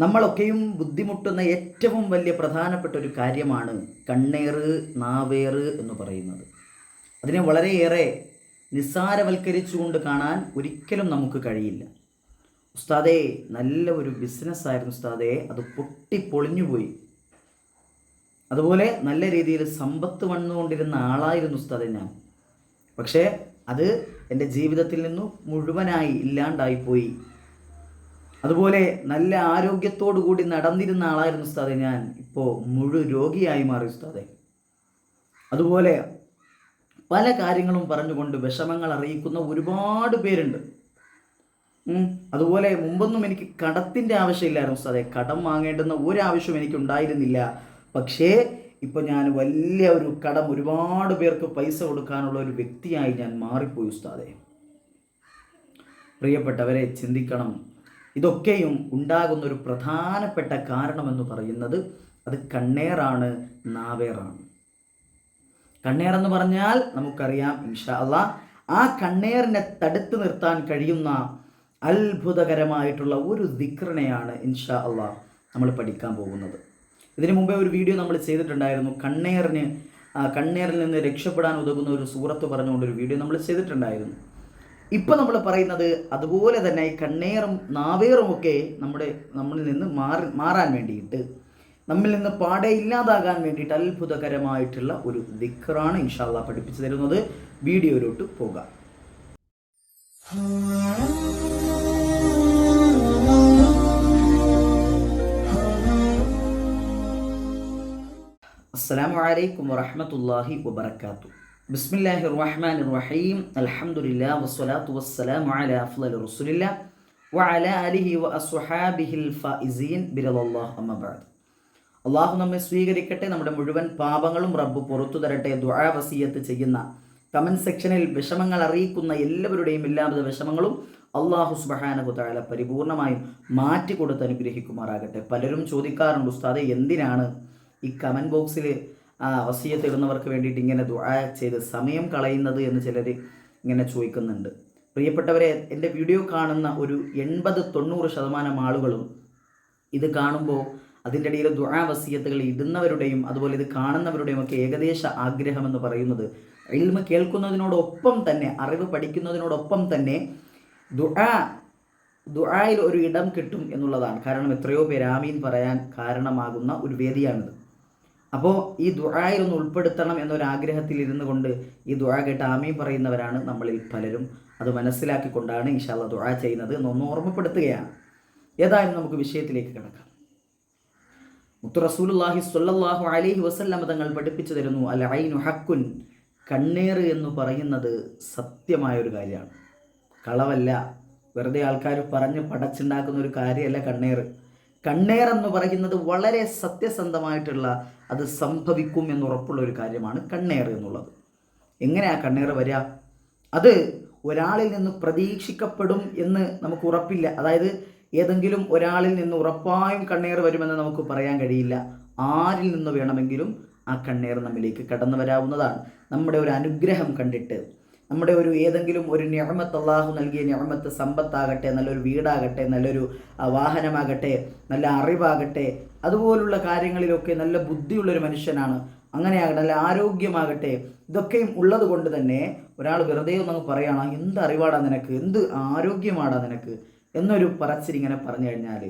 നമ്മളൊക്കെയും ബുദ്ധിമുട്ടുന്ന ഏറ്റവും വലിയ പ്രധാനപ്പെട്ട ഒരു കാര്യമാണ് കണ്ണേറ് നാവേറ് എന്ന് പറയുന്നത്. അതിനെ വളരെയേറെ നിസ്സാരവൽക്കരിച്ചുകൊണ്ട് കാണാൻ ഒരിക്കലും നമുക്ക് കഴിയില്ല. ഉസ്താദേ നല്ല ഒരു ബിസിനസ്സായിരുന്നു ഉസ്താദേ. അത് പൊട്ടി പൊട്ടിപ്പൊളിഞ്ഞുപോയി. അതുപോലെ നല്ല രീതിയിൽ സമ്പത്ത് വന്നുകൊണ്ടിരുന്ന ആളായിരുന്നു ഉസ്താദെ ഞാൻ. പക്ഷേ അത് എന്റെ ജീവിതത്തിൽ നിന്നും മുഴുവനായി ഇല്ലാണ്ടായിപ്പോയി. അതുപോലെ നല്ല ആരോഗ്യത്തോടു കൂടി നടന്നിരുന്ന ആളായിരുന്നു ഉസ്താദെ ഞാൻ. ഇപ്പോൾ മുഴു രോഗിയായി മാറി ഉസ്താദെ. അതുപോലെ പല കാര്യങ്ങളും പറഞ്ഞുകൊണ്ട് വിഷമങ്ങൾ അറിയിക്കുന്ന ഒരുപാട് പേരുണ്ട്. അതുപോലെ മുമ്പൊന്നും എനിക്ക് കടത്തിന്റെ ആവശ്യമില്ലായിരുന്നു ഉസ്താദെ. കടം വാങ്ങേണ്ടുന്ന ഒരാവശ്യവും എനിക്ക് ഉണ്ടായിരുന്നില്ല. പക്ഷേ ഇപ്പോൾ ഞാൻ വലിയ ഒരു കടം ഒരുപാട് പേർക്ക് പൈസ കൊടുക്കാനുള്ള ഒരു വ്യക്തിയായി ഞാൻ മാറിപ്പോയി ഉസ്താദെ. പ്രിയപ്പെട്ടവരെ ചിന്തിക്കണം. ഇതൊക്കെയും ഉണ്ടാകുന്ന ഒരു പ്രധാനപ്പെട്ട കാരണമെന്ന് പറയുന്നത് അത് കണ്ണേറാണ് നാവേറാണ്. കണ്ണേർ എന്ന് പറഞ്ഞാൽ നമുക്കറിയാം ഇൻഷാ അള്ളാ ആ കണ്ണേറിനെ തടുത്തു നിർത്താൻ കഴിയുന്ന അത്ഭുതകരമായിട്ടുള്ള ഒരു ദിക്രണയാണ് ഇൻഷാ അള്ളാ നമ്മൾ പഠിക്കാൻ പോകുന്നത്. ഇതിനു മുമ്പേ ഒരു വീഡിയോ നമ്മൾ ചെയ്തിട്ടുണ്ടായിരുന്നു. കണ്ണേറിന് കണ്ണേറിൽ നിന്ന് രക്ഷപ്പെടാൻ ഉതകുന്ന ഒരു സൂറത്ത് പറഞ്ഞുകൊണ്ട് ഒരു വീഡിയോ നമ്മൾ ചെയ്തിട്ടുണ്ടായിരുന്നു. ഇപ്പം നമ്മൾ പറയുന്നത് അതുപോലെ തന്നെ കണ്ണേറും നാവേറും ഒക്കെ നമ്മുടെ നമ്മളിൽ നിന്ന് മാറി മാറാൻ വേണ്ടിയിട്ട് നമ്മിൽ നിന്ന് പാടെ ഇല്ലാതാകാൻ വേണ്ടിയിട്ട് അത്ഭുതകരമായിട്ടുള്ള ഒരു ദിക്കറാണ് ഇൻഷാല്ല പഠിപ്പിച്ചു തരുന്നത്. വീഡിയോയിലോട്ട് പോകാം. അസ്സാം വലൈക്കും വറഹ്മത്തുള്ളാഹി വബറകാത്തു ബിസ്മില്ലാഹി റഹ്മാൻ റഹീം അൽഹംദുലില്ലാ വസ്സലാത്തു വസ്സലാമു അലാ അഫ്ളൽ റസൂലില്ലാ വഅലാ ആലിഹി വഅസ്ഹാബിഹിൽ ഫായിസീൻ ബിറദല്ലാഹ് അമ്മ ബഅദ്. അള്ളാഹു നമ്മെ സ്വീകരിക്കട്ടെ. നമ്മുടെ മുഴുവൻ പാപങ്ങളും റബ്ബ് പുറത്തു തരട്ടെ. ദുആ വസിയത്ത് ചെയ്യുന്ന കമന്റ് സെക്ഷനിൽ വിഷമങ്ങൾ അറിയിക്കുന്ന എല്ലാവരുടെയും എല്ലാവിധ വിഷമങ്ങളും അള്ളാഹു സുബ്ഹാനഹു തആല മാറ്റി കൊടുത്ത് അനുഗ്രഹിക്കുമാറാകട്ടെ. പലരും ചോദിക്കാറുണ്ട് ഉസ്താദെ എന്തിനാണ്? ഈ കമന്റ് ബോക്സിൽ വസീയത്ത് ഇടുന്നവർക്ക് വേണ്ടിയിട്ട് ഇങ്ങനെ ദുആ ചെയ്ത് സമയം കളയുന്നത് എന്ന് ചിലർ ഇങ്ങനെ ചോദിക്കുന്നുണ്ട്. പ്രിയപ്പെട്ടവരെ എന്റെ വീഡിയോ കാണുന്ന ഒരു എൺപത് തൊണ്ണൂറ് ശതമാനം ആളുകളും ഇത് കാണുമ്പോൾ അതിന്റെ ഇടയിൽ ദുആ വസീയത്തുകൾ ഇടുന്നവരുടെയും അതുപോലെ ഇത് കാണുന്നവരുടെയും ഒക്കെ ഏകദേശ ആഗ്രഹം എന്ന് പറയുന്നത് ഇൽമ കേൾക്കുന്നതിനോടൊപ്പം തന്നെ അറിവ് പഠിക്കുന്നതിനോടൊപ്പം തന്നെ ദുആ ദുആയിൽ ഒരു ഇടം കിട്ടും എന്നുള്ളതാണ്. കാരണം എത്രയോ പേര് ആമീൻ പറയാൻ കാരണമാകുന്ന ഒരു വേദിയാണിത്. അപ്പോൾ ഈ ദുഴായിൽ ഒന്ന് ഉൾപ്പെടുത്തണം എന്നൊരാഗ്രഹത്തിൽ ഇരുന്നു കൊണ്ട് ഈ ദുഴ കേട്ട് ആമീൻ പറയുന്നവരാണ് നമ്മളിൽ പലരും. അത് മനസ്സിലാക്കിക്കൊണ്ടാണ് ഇൻഷാല്ല ദുഴ ചെയ്യുന്നത് എന്നൊന്ന് ഓർമ്മപ്പെടുത്തുകയാണ്. ഏതായാലും നമുക്ക് വിഷയത്തിലേക്ക് കിടക്കാം. മുത്തു റസൂലുള്ളാഹി സ്വല്ലല്ലാഹു അലൈഹി വസല്ലം തങ്ങൾ പഠിപ്പിച്ചു തരുന്നു അൽ ഐനു ഹക്കുൻ കണ്ണേറ് എന്ന് പറയുന്നത് സത്യമായൊരു കാര്യമാണ്. കളവല്ല വെറുതെ ആൾക്കാർ പറഞ്ഞ് പടച്ചുണ്ടാക്കുന്ന ഒരു കാര്യമല്ല കണ്ണേറ് കണ്ണേർ എന്ന് പറയുന്നത് വളരെ സത്യസന്ധമായിട്ടുള്ള അത് സംഭവിക്കും എന്നുറപ്പുള്ള ഒരു കാര്യമാണ് കണ്ണേർ എന്നുള്ളത്. എങ്ങനെയാ കണ്ണേർ വരിക അത് ഒരാളിൽ നിന്ന് പ്രതീക്ഷിക്കപ്പെടും എന്ന് നമുക്ക് ഉറപ്പില്ല. അതായത് ഏതെങ്കിലും ഒരാളിൽ നിന്ന് ഉറപ്പായും കണ്ണേർ വരുമെന്ന് നമുക്ക് പറയാൻ കഴിയില്ല. ആരിൽ നിന്ന് വേണമെങ്കിലും ആ കണ്ണേർ നമ്മിലേക്ക് കടന്നു വരാവുന്നതാണ്. നമ്മുടെ ഒരു അനുഗ്രഹം കണ്ടിട്ട് നമ്മുടെ ഒരു ഏതെങ്കിലും ഒരു ഞമത്ത് അള്ളാഹു നൽകിയ ഞമത്ത് സമ്പത്താകട്ടെ നല്ലൊരു വീടാകട്ടെ നല്ലൊരു വാഹനമാകട്ടെ നല്ല അറിവാകട്ടെ അതുപോലുള്ള കാര്യങ്ങളിലൊക്കെ നല്ല ബുദ്ധിയുള്ളൊരു മനുഷ്യനാണ്. അങ്ങനെയാകട്ടെ നല്ല ആരോഗ്യമാകട്ടെ ഇതൊക്കെയും ഉള്ളത് കൊണ്ട് തന്നെ ഒരാൾ വെറുതെ ഒന്നങ്ങ് പറയുകയാണ് എന്ത് അറിവാടാ നിനക്ക്? എന്ത് ആരോഗ്യമാടാ നിനക്ക്? എന്നൊരു പറച്ചിൽ ഇങ്ങനെ പറഞ്ഞു കഴിഞ്ഞാൽ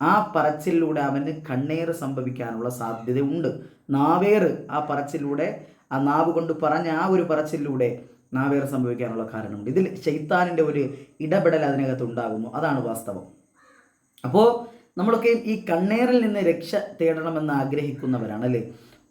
ആ പറച്ചിലൂടെ അവന് കണ്ണേറ് സംഭവിക്കാനുള്ള സാധ്യതയുണ്ട്. നാവേറ് ആ പറച്ചിലൂടെ ആ നാവ് കൊണ്ട് പറഞ്ഞ ആ ഒരു പറച്ചിലൂടെ നാവേറെ സംഭവിക്കാനുള്ള കാരണമുണ്ട്. ഇതിൽ ശൈത്താനിന്റെ ഒരു ഇടപെടൽ അതിനകത്ത് ഉണ്ടാകുന്നു. അതാണ് വാസ്തവം. അപ്പോൾ നമ്മളൊക്കെ ഈ കണ്ണേറിൽ നിന്ന് രക്ഷ തേടണമെന്ന് ആഗ്രഹിക്കുന്നവരാണ് അല്ലേ?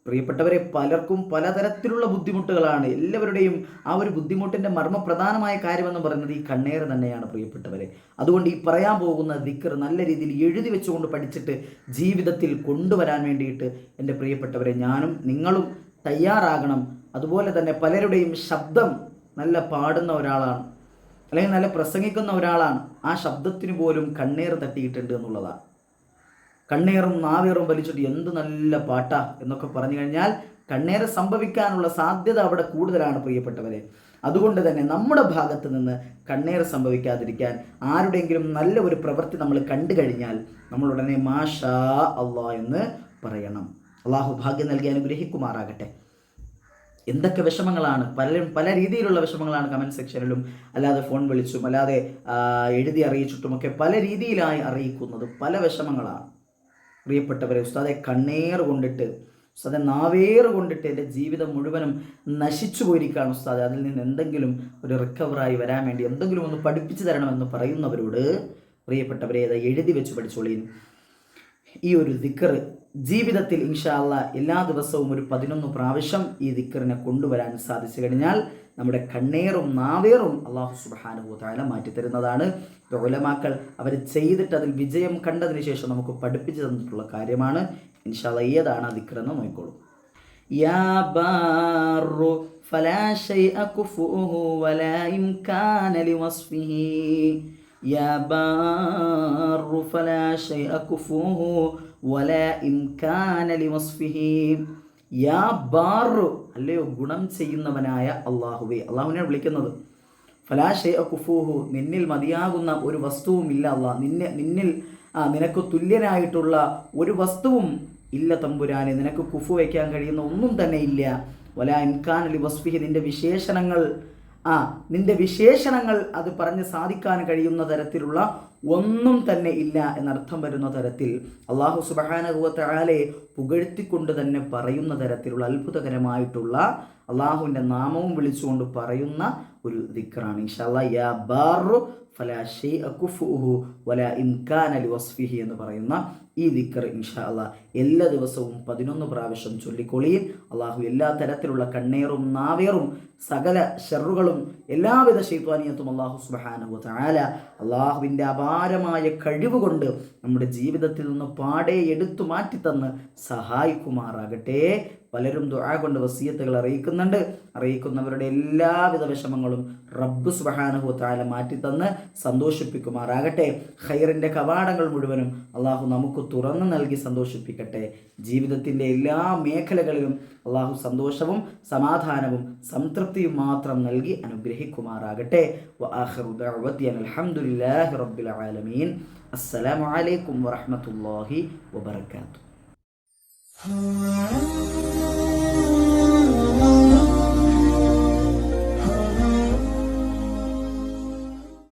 പ്രിയപ്പെട്ടവരെ പലർക്കും പലതരത്തിലുള്ള ബുദ്ധിമുട്ടുകളാണ്. എല്ലാവരുടെയും ആ ഒരു ബുദ്ധിമുട്ടിന്റെ മർമ്മപ്രധാനമായ കാര്യമെന്ന് പറയുന്നത് ഈ കണ്ണേറ് തന്നെയാണ് പ്രിയപ്പെട്ടവരെ. അതുകൊണ്ട് ഈ പറയാൻ പോകുന്ന ദിക്കർ നല്ല രീതിയിൽ എഴുതി വെച്ചുകൊണ്ട് പഠിച്ചിട്ട് ജീവിതത്തിൽ കൊണ്ടുവരാൻ വേണ്ടിയിട്ട് എന്റെ പ്രിയപ്പെട്ടവരെ ഞാനും നിങ്ങളും തയ്യാറാകണം. അതുപോലെ തന്നെ പലരുടെയും ശബ്ദം നല്ല പാടുന്ന ഒരാളാണ്. അല്ലെങ്കിൽ നല്ല പ്രസംഗിക്കുന്ന ഒരാളാണ്. ആ ശബ്ദത്തിന് പോലും കണ്ണേർ തട്ടിയിട്ടുണ്ട് എന്നുള്ളതാണ്. കണ്ണേറും നാവേറും വലിച്ചിട്ട് എന്ത് നല്ല പാട്ടാ എന്നൊക്കെ പറഞ്ഞു കഴിഞ്ഞാൽ കണ്ണേറ് സംഭവിക്കാനുള്ള സാധ്യത അവിടെ കൂടുതലാണ് പ്രിയപ്പെട്ടവരെ. അതുകൊണ്ട് തന്നെ നമ്മുടെ ഭാഗത്ത് നിന്ന് കണ്ണീർ സംഭവിക്കാതിരിക്കാൻ ആരുടെയെങ്കിലും നല്ല ഒരു പ്രവൃത്തി നമ്മൾ കണ്ടു കഴിഞ്ഞാൽ നമ്മൾ ഉടനെ മാഷാ അള്ളാ എന്ന് പറയണം. അള്ളാഹു ഭാഗ്യം നൽകി അനുഗ്രഹിക്കുമാറാകട്ടെ. എന്തൊക്കെ വിഷമങ്ങളാണ്? പലരും പല രീതിയിലുള്ള വിഷമങ്ങളാണ് കമന്റ് സെക്ഷനിലും അല്ലാതെ ഫോൺ വിളിച്ചും അല്ലാതെ എഴുതി അറിയിച്ചിട്ടുമൊക്കെ പല രീതിയിലായി അറിയിക്കുന്നത് പല വിഷമങ്ങളാണ്. പ്രിയപ്പെട്ടവരെ ഉസ്താദെ കണ്ണേർ കൊണ്ടിട്ട് ഉസ്താദെ നാവേർ കൊണ്ടിട്ട് എന്റെ ജീവിതം മുഴുവനും നശിച്ചു പോയിരിക്കുകയാണ് ഉസ്താദെ. അതിൽ നിന്ന് എന്തെങ്കിലും ഒരു റിക്കവറായി വരാൻ വേണ്ടി എന്തെങ്കിലും ഒന്ന് പഠിപ്പിച്ചു തരണമെന്ന് പറയുന്നവരോട് പ്രിയപ്പെട്ടവരെ എഴുതി വെച്ച് പഠിച്ചോളീൻ. ഈ ഒരു ദിക്കർ ജീവിതത്തിൽ ഇൻഷാല്ല എല്ലാ ദിവസവും ഒരു പതിനൊന്ന് പ്രാവശ്യം ഈ ദിക്കറിനെ കൊണ്ടുവരാൻ സാധിച്ചു കഴിഞ്ഞാൽ നമ്മുടെ കണ്ണേറും നാവേറും അള്ളാഹു സുബാനുഭൂതാല മാറ്റിത്തരുന്നതാണ് തൊഴിലമാക്കൾ അവർ ചെയ്തിട്ട് അതിൽ വിജയം കണ്ടതിന് ശേഷം നമുക്ക് പഠിപ്പിച്ചു തന്നിട്ടുള്ള കാര്യമാണ്. ഇൻഷാല്ല ഏതാണ് ആ ദിക്കറെന്ന് നോക്കിക്കോളൂ. യാ ബാറു ഫലാ ഷൈഅ കുഫുഹു വലാ ഇംകാന يا بار فلا شيء كفؤه ولا إمكان لوصفه യാ ബാറു അല്ലയോ ഗുണം ചെയ്യുന്നവനായ അള്ളാഹുവേ അള്ളാഹുവിനെ വിളിക്കുന്നത് ഫലാഷെ കുഫൂഹു നിന്നിൽ മതിയാകുന്ന ഒരു വസ്തുവും ഇല്ല അള്ളാഹ് നിന്നെ നിന്നിൽ ആ നിനക്ക് തുല്യനായിട്ടുള്ള ഒരു വസ്തുവും ഇല്ല തമ്പുരാനെ നിനക്ക് കുഫു വയ്ക്കാൻ കഴിയുന്ന ഒന്നും തന്നെ ഇല്ല വല ഇൻകാൻ അലി വസ്ഫിഹി നിന്റെ വിശേഷണങ്ങൾ ആ നിന്റെ വിശേഷണങ്ങൾ അത് പറഞ്ഞ് സാധിക്കാൻ കഴിയുന്ന തരത്തിലുള്ള ഒന്നും തന്നെ ഇല്ല എന്നർത്ഥം വരുന്ന തരത്തിൽ അള്ളാഹു സുബഹാനുഭവത്താലെ പുകഴ്ത്തിക്കൊണ്ട് തന്നെ പറയുന്ന തരത്തിലുള്ള അത്ഭുതകരമായിട്ടുള്ള അള്ളാഹുവിന്റെ നാമവും വിളിച്ചുകൊണ്ട് പറയുന്ന ഒരു ദിക്റാണ്. ഇൻഷാല്ലാ യാ ബാറു ഫലാ ഷെയ് അക്കുഫുഹു വസ്ഫിഹി എന്ന് പറയുന്ന ഈ ദിക്കർ ഇൻഷാ അള്ളാഹ് എല്ലാ ദിവസവും പതിനൊന്ന് പ്രാവശ്യം ചൊല്ലിക്കൊള്ളിയും അള്ളാഹു എല്ലാ തരത്തിലുള്ള കണ്ണേറും നാവേറും സകല ഷെറുകളും എല്ലാവിധ ശൈത്വാനിയത്തും അള്ളാഹു സുബാനുഹു താല അള്ളാഹുവിന്റെ അപാരമായ കഴിവ് കൊണ്ട് നമ്മുടെ ജീവിതത്തിൽ നിന്ന് പാടെ എടുത്തു മാറ്റിത്തന്ന് സഹായിക്കുമാറാകട്ടെ. പലരും ദുആ കൊണ്ട് വസീയത്തുകൾ അറിയിക്കുന്നുണ്ട്. അറിയിക്കുന്നവരുടെ എല്ലാവിധ വിഷമങ്ങളും റബ്ബ് സുബഹാനഹു താല മാറ്റിത്തന്ന് സന്തോഷിപ്പിക്കുമാറാകട്ടെ. ഹൈറിന്റെ കവാടങ്ങൾ മുഴുവനും അള്ളാഹു നമുക്ക് തുറന്നു നൽകി സന്തോഷിപ്പിക്കട്ടെ. ജീവിതത്തിന്റെ എല്ലാ മേഖലകളിലും അള്ളാഹു സന്തോഷവും സമാധാനവും സംതൃപ്തിയും മാത്രം നൽകി അനുഗ്രഹിക്കുമാറാകട്ടെ. അലഹമുല്ലാഹി റബ്ബിൽ ആലമീൻ. അസ്സലാമു അലൈക്കും വറഹമത്തല്ലാഹി വബർക്കാത്തു